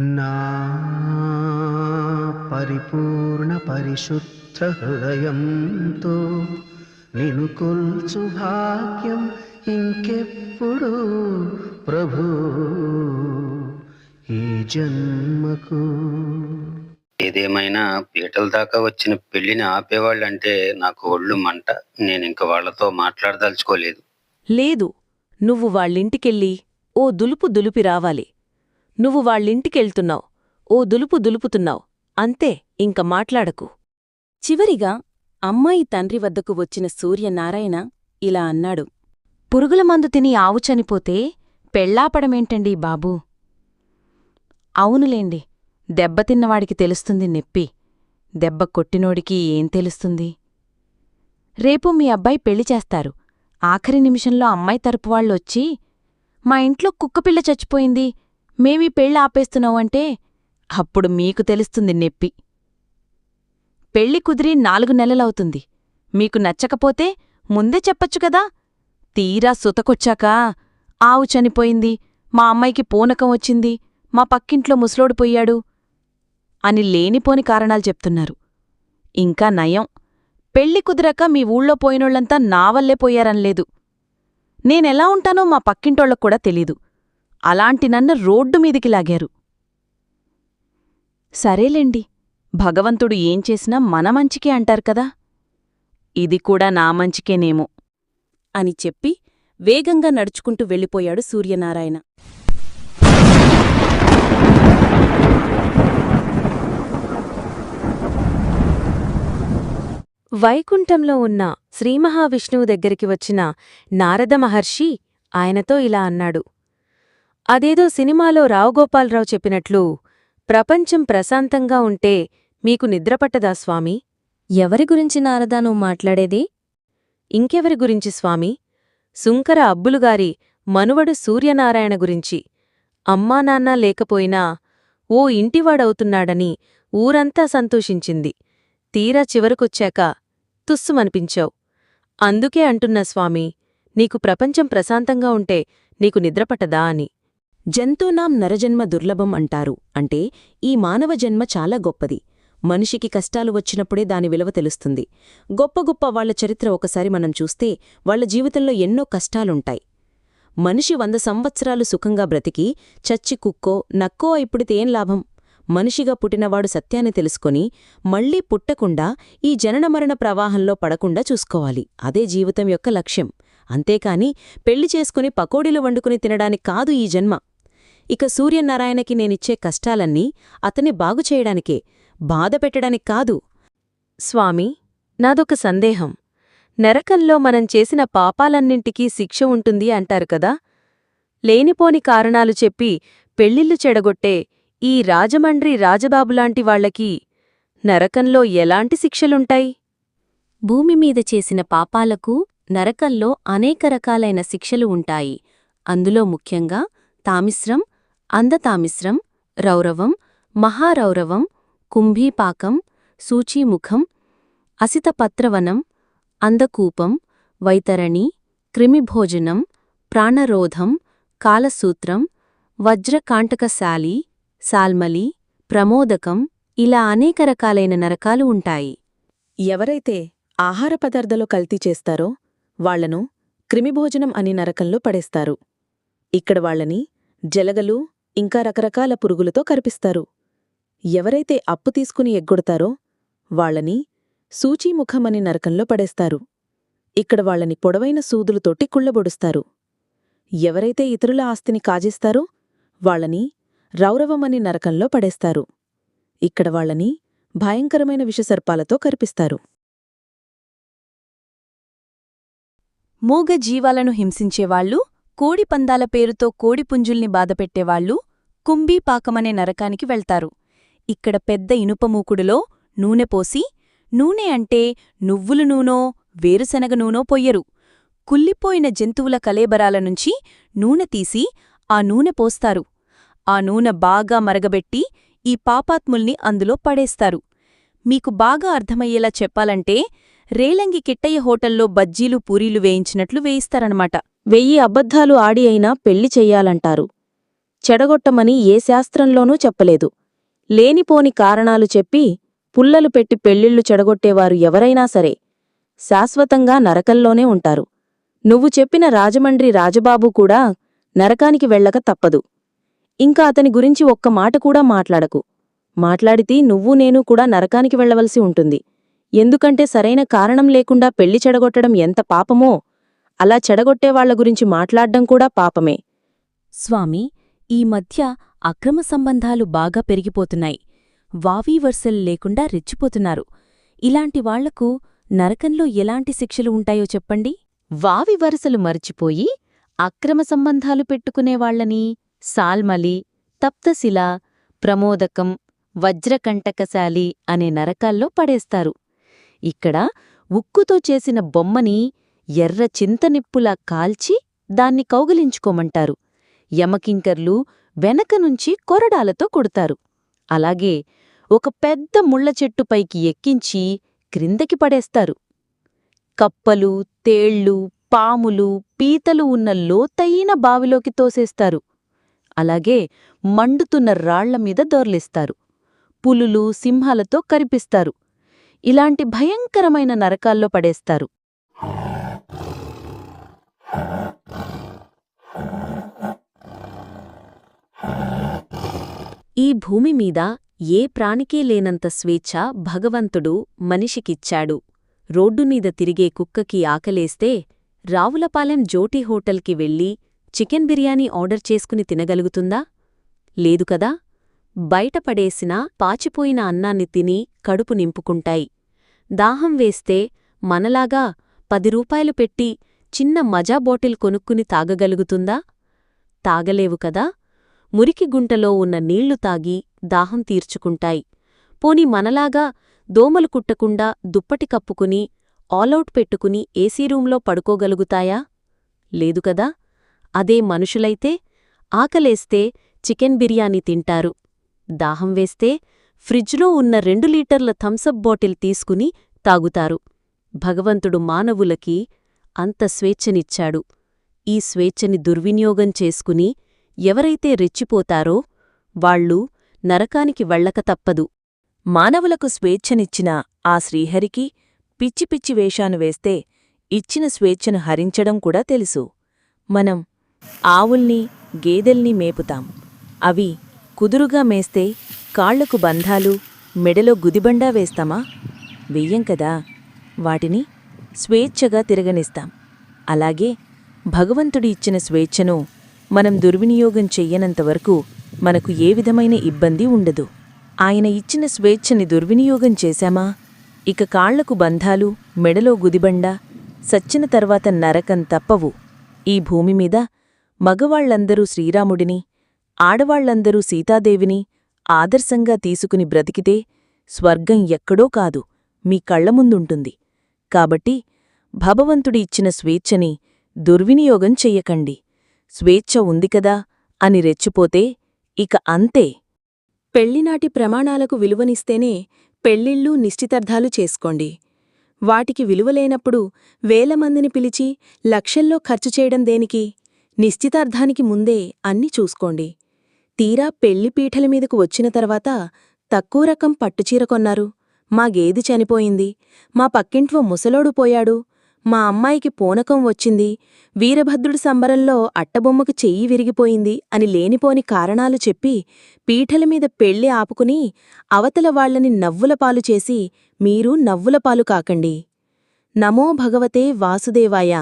నా పరిపూర్ణ పరిశుద్ధ హృదయంతో నిను కొల్చు భాగ్యం ఇంకెప్పుడు ప్రభు ఈ జన్మకు. ఏదేమైనా పీటల దాకా వచ్చిన పెళ్ళిని ఆపేవాళ్ళంటే నాకు ఒళ్ళు మంట నేను ఇంక వాళ్ళతో మాట్లాడదలుచుకోలేదు. లేదు నువ్వు వాళ్ళింటికెళ్ళి ఓ దులుపు దులిపి రావాలి. నువ్వు వాళ్ళింటికెళ్తున్నావు. ఓ దులుపు దులుపుతున్నావు. అంతే ఇంక మాట్లాడకు. చివరిగా అమ్మాయి తండ్రి వద్దకు వచ్చిన సూర్యనారాయణ ఇలా అన్నాడు. పురుగుల మందు తిని ఆవు చనిపోతే పెళ్ళాపడమేంటండి బాబూ? అవునులేండి దెబ్బతిన్నవాడికి తెలుస్తుంది నెప్పి. దెబ్బ కొట్టినోడికి ఏం తెలుస్తుంది? రేపు మీ అబ్బాయి పెళ్ళి చేస్తారు. ఆఖరి నిమిషంలో అమ్మాయి తరపువాళ్ళొచ్చి మా ఇంట్లో కుక్కపిల్ల చచ్చిపోయింది మేమీ పెళ్ళి ఆపేస్తున్నావంటే అప్పుడు మీకు తెలుస్తుంది నెప్పి. పెళ్ళి కుదిరి నాలుగు నెలలవుతుంది. మీకు నచ్చకపోతే ముందే చెప్పొచ్చు కదా? తీరా సుతకొచ్చాక ఆవు చనిపోయింది మా అమ్మాయికి పూనకం వచ్చింది మా పక్కింట్లో ముసలోడు పోయాడు అని లేనిపోని కారణాలు చెప్తున్నారు. ఇంకా నయం. పెళ్ళి కుదిరక మీ ఊళ్ళో పోయినోళ్ళంతా నావల్లే పోయారనలేదు. నేనెలా ఉంటానో మా పక్కింటోళ్ళకు కూడా తెలీదు. అలాంటి నన్ను రోడ్డు మీదికి లాగారు. సరేలేండి భగవంతుడు ఏం చేసినా మన మంచికే అంటారు కదా. ఇది కూడా నా మంచికేనేమో అని చెప్పి వేగంగా నడుచుకుంటూ వెళ్ళిపోయాడు సూర్యనారాయణ. వైకుంఠంలో ఉన్న శ్రీమహావిష్ణువు దగ్గరికి వచ్చిన నారద మహర్షి ఆయనతో ఇలా అన్నాడు. అదేదో సినిమాలో రావుగోపాలరావు చెప్పినట్లు ప్రపంచం ప్రశాంతంగా ఉంటే మీకు నిద్రపట్టదా స్వామి? ఎవరి గురించి నారదా నువ్వు మాట్లాడేది? ఇంకెవరి గురించి స్వామి? సుంకర అబ్బులుగారి మనువడు సూర్యనారాయణ గురించి. అమ్మానాన్న లేకపోయినా ఓ ఇంటివాడవుతున్నాడని ఊరంతా సంతోషించింది. తీరా చివరకొచ్చాక తుస్సుమనిపించావు. అందుకే అంటున్నా స్వామి నీకు ప్రపంచం ప్రశాంతంగా ఉంటే నీకు నిద్రపట్టదా అని. జంతునాం నరజన్మ దుర్లభం అంటారు. అంటే ఈ మానవ జన్మ చాలా గొప్పది. మనిషికి కష్టాలు వచ్చినప్పుడే దాని విలువ తెలుస్తుంది. గొప్ప గొప్ప వాళ్ళ చరిత్ర ఒకసారి మనం చూస్తే వాళ్ళ జీవితంలో ఎన్నో కష్టాలుంటాయి. మనిషి వంద సంవత్సరాలు సుఖంగా బ్రతికి చచ్చి కుక్కో నక్కో ఇప్పుడితేం లాభం? మనిషిగా పుట్టినవాడు సత్యాన్ని తెలుసుకొని మళ్ళీ పుట్టకుండా ఈ జననమరణ ప్రవాహంలో పడకుండా చూసుకోవాలి. అదే జీవితం యొక్క లక్ష్యం. అంతేకాని పెళ్ళి చేసుకుని పకోడీలు వండుకుని తినడానికి కాదు ఈ జన్మ. ఇక సూర్యనారాయణకి నేనిచ్చే కష్టాలన్నీ అతన్ని బాగుచేయడానికే బాధ పెట్టడానికి కాదు. స్వామి నాదొక సందేహం. నరకంలో మనం చేసిన పాపాలన్నింటికీ శిక్ష ఉంటుంది అంటారు కదా? లేనిపోని కారణాలు చెప్పి పెళ్ళిళ్ళు చెడగొట్టే ఈ రాజమండ్రి రాజబాబులాంటి వాళ్ళకి నరకంలో ఎలాంటి శిక్షలుంటాయి? భూమి మీద చేసిన పాపాలకు నరకంలో అనేక రకాలైన శిక్షలు ఉంటాయి. అందులో ముఖ్యంగా తామిశ్రం అందతామిశ్రం రౌరవం మహారౌరవం కుంభీపాకం సూచీముఖం అసితపత్రవనం అందకూపం వైతరణి క్రిమిభోజనం ప్రాణరోధం కాలసూత్రం వజ్రకాంటకశాలి సాల్మలి ప్రమోదకం ఇలా అనేక రకాలైన నరకాలు ఉంటాయి. ఎవరైతే ఆహార పదార్థాలు కల్తీ చేస్తారో వాళ్ళను క్రిమిభోజనం అని నరకంలో పడేస్తారు. ఇక్కడ వాళ్ళని జలగలు ఇంకా రకరకాల పురుగులతో కరిపిస్తారు. ఎవరైతే అప్పు తీసుకుని ఎగ్గొడతారో వాళ్ళని సూచీముఖమని నరకంలో పడేస్తారు. ఇక్కడ వాళ్ళని పొడవైన సూదులతోటి కుళ్ళబొడుస్తారు. ఎవరైతే ఇతరుల ఆస్తిని కాజేస్తారో వాళ్ళని రౌరవమని నరకంలో పడేస్తారు. ఇక్కడ వాళ్ళని భయంకరమైన విషసర్పాలతో కరిపిస్తారు. మూగ జీవాలను హింసించేవాళ్ళు కోడిపందాల పేరుతో కోడిపుంజుల్ని బాధపెట్టేవాళ్ళు కుంభీపాకమనే నరకానికి వెళ్తారు. ఇక్కడ పెద్ద ఇనుపమూకుడులో నూనె పోసి నూనె అంటే నువ్వులు నూనో వేరుశనగ నూనో పొయ్యరు. కుల్లిపోయిన జంతువుల కలేబరాల నుంచి నూనె తీసి ఆ నూనె పోస్తారు. ఆ నూనె బాగా మరగబెట్టి ఈ పాపాత్ముల్ని అందులో పడేస్తారు. మీకు బాగా అర్థమయ్యేలా చెప్పాలంటే రేలంగి కిట్టయ్య హోటల్లో బజ్జీలు పూరీలు వేయించినట్లు వేయిస్తారనమాట వెయ్యి అబద్ధాలు ఆడి అయినా పెళ్ళి చెయ్యాలంటారు. చెడగొట్టమని ఏ శాస్త్రంలోనూ చెప్పలేదు. లేనిపోని కారణాలు చెప్పి పుల్లలు పెట్టి పెళ్ళిళ్ళు చెడగొట్టేవారు ఎవరైనా సరే శాశ్వతంగా నరకంలోనే ఉంటారు. నువ్వు చెప్పిన రాజమండ్రి రాజబాబు కూడా నరకానికి వెళ్ళక తప్పదు. ఇంకా అతని గురించి ఒక్క మాట కూడా మాట్లాడకు. మాట్లాడితే నువ్వు నేను కూడా నరకానికి వెళ్ళవలసి ఉంటుంది. ఎందుకంటే సరైన కారణం లేకుండా పెళ్ళి చెడగొట్టడం ఎంత పాపమో అలా చెడగొట్టేవాళ్ళ గురించి మాట్లాడ్డం కూడా పాపమే. స్వామి ఈ మధ్య అక్రమ సంబంధాలు బాగా పెరిగిపోతున్నాయి. వావీవర్సలు లేకుండా రెచ్చిపోతున్నారు. ఇలాంటి వాళ్ళకు నరకంలో ఎలాంటి శిక్షలు ఉంటాయో చెప్పండి? వావి వరసలు మరిచిపోయి అక్రమ సంబంధాలు పెట్టుకునేవాళ్ళని సాల్మలి తప్తశిల ప్రమోదకం వజ్రకంటకశాలి అనే నరకాల్లో పడేస్తారు. ఇక్కడ ఉక్కుతో చేసిన బొమ్మని ఎర్ర చింతనిప్పులా కాల్చి దాన్ని కౌగిలించుకోమంటారు. యమకింకర్లు వెనక నుంచి కొరడాలతో కొడతారు. అలాగే ఒక పెద్ద ముళ్ళ చెట్టుపైకి ఎక్కించి క్రిందకి పడేస్తారు. కప్పలు తేళ్ళు పాములు పీతలు ఉన్న లోతైన బావిలోకి తోసేస్తారు. అలాగే మండుతున్న రాళ్ళ మీద దొర్లిస్తారు. పులులు సింహాలతో కరిపిస్తారు. ఇలాంటి భయంకరమైన నరకాల్లో పడేస్తారు. ఈ భూమి మీద ఏ ప్రాణికే లేనంత స్వేచ్ఛ భగవంతుడు మనిషికిచ్చాడు. రోడ్డుమీద తిరిగే కుక్కకి ఆకలేస్తే రావులపాలెం జోటీ హోటల్కి వెళ్ళి చికెన్ బిర్యానీ ఆర్డర్ చేసుకుని తినగలుగుతుందా? లేదు కదా? బయటపడేసిన పాచిపోయిన అన్నాన్ని తిని కడుపు నింపుకుంటాయి. దాహం వేస్తే మనలాగా పది రూపాయలు పెట్టి చిన్న మజా బాటిల్ కొనుక్కుని తాగగలుగుతుందా? తాగలేవు కదా? మురికి గుంటలో ఉన్న నీళ్ళు తాగి దాహం తీర్చుకుంటాయి. పోని మనలాగా దోమలు కుట్టకుండా దుప్పటి కప్పుకుని ఆలౌట్ పెట్టుకుని ఏసీ రూంలో పడుకోగలుగుతాయా? లేదు కదా? అదే మనుషులైతే ఆకలేస్తే చికెన్ బిర్యానీ తింటారు. దాహం వేస్తే ఫ్రిడ్జ్లో ఉన్న రెండు లీటర్ల థమ్సప్ బాటిల్ తీసుకుని తాగుతారు. భగవంతుడు మానవులకి అంత స్వేచ్ఛనిచ్చాడు. ఈ స్వేచ్ఛని దుర్వినియోగం చేసుకుని ఎవరైతే రెచ్చిపోతారో వాళ్ళు నరకానికి వెళ్ళక తప్పదు. మానవులకు స్వేచ్ఛనిచ్చిన ఆ శ్రీహరికి పిచ్చి పిచ్చి వేషాను వేస్తే ఇచ్చిన స్వేచ్ఛను హరించడం కూడా తెలుసు. మనం ఆవుల్ని గేదెల్ని మేపుతాం. అవి కుదురుగా మేస్తే కాళ్ళకు బంధాలు మెడలో గుదిబండా వేస్తామా? వెయ్యం కదా. వాటిని స్వేచ్ఛగా తిరగనిస్తాం. అలాగే భగవంతుడి ఇచ్చిన స్వేచ్ఛను మనం దుర్వినియోగం చెయ్యనంతవరకు మనకు ఏ విధమైన ఇబ్బంది ఉండదు. ఆయన ఇచ్చిన స్వేచ్ఛని దుర్వినియోగం చేశామా? ఇక కాళ్ళకు బంధాలు మెడలో గుదిబండ సచ్చిన తర్వాత నరకం తప్పవు. ఈ భూమి మీద మగవాళ్ళందరూ శ్రీరాముడిని ఆడవాళ్ళందరూ సీతాదేవిని ఆదర్శంగా తీసుకుని బ్రతికితే స్వర్గం ఎక్కడో కాదు మీ కళ్ళ ముందుంటుంది. కాబట్టి భగవంతుడి ఇచ్చిన స్వేచ్ఛని దుర్వినియోగం చెయ్యకండి. స్వేచ్ఛ ఉంది కదా అని రెచ్చిపోతే ఇక అంతే. పెళ్ళినాటి ప్రమాణాలకు విలువనిస్తేనే పెళ్ళిళ్ళు నిశ్చితార్థాలు చేసుకోండి. వాటికి విలువలేనప్పుడు వేల మందిని పిలిచి లక్షల్లో ఖర్చు చేయడం దేనికి? నిశ్చితార్థానికి ముందే అన్ని చూసుకోండి. తీరా పెళ్ళి పీఠల మీదకు వచ్చిన తర్వాత తక్కువ రకం పట్టుచీర కొన్నారు. మా గేది చనిపోయింది. మా పక్కింట్లో ముసలోడు పోయాడు. మా అమ్మాయికి పూనకం వచ్చింది. వీరభద్రుడి సంబరంలో అట్టబొమ్మకు చెయ్యి విరిగిపోయింది అని లేనిపోని కారణాలు చెప్పి పీఠల మీద పెళ్ళి ఆపుకుని అవతల వాళ్ళని నవ్వులపాలు చేసి మీరు నవ్వులపాలు కాకండి. నమో భగవతే వాసుదేవాయ.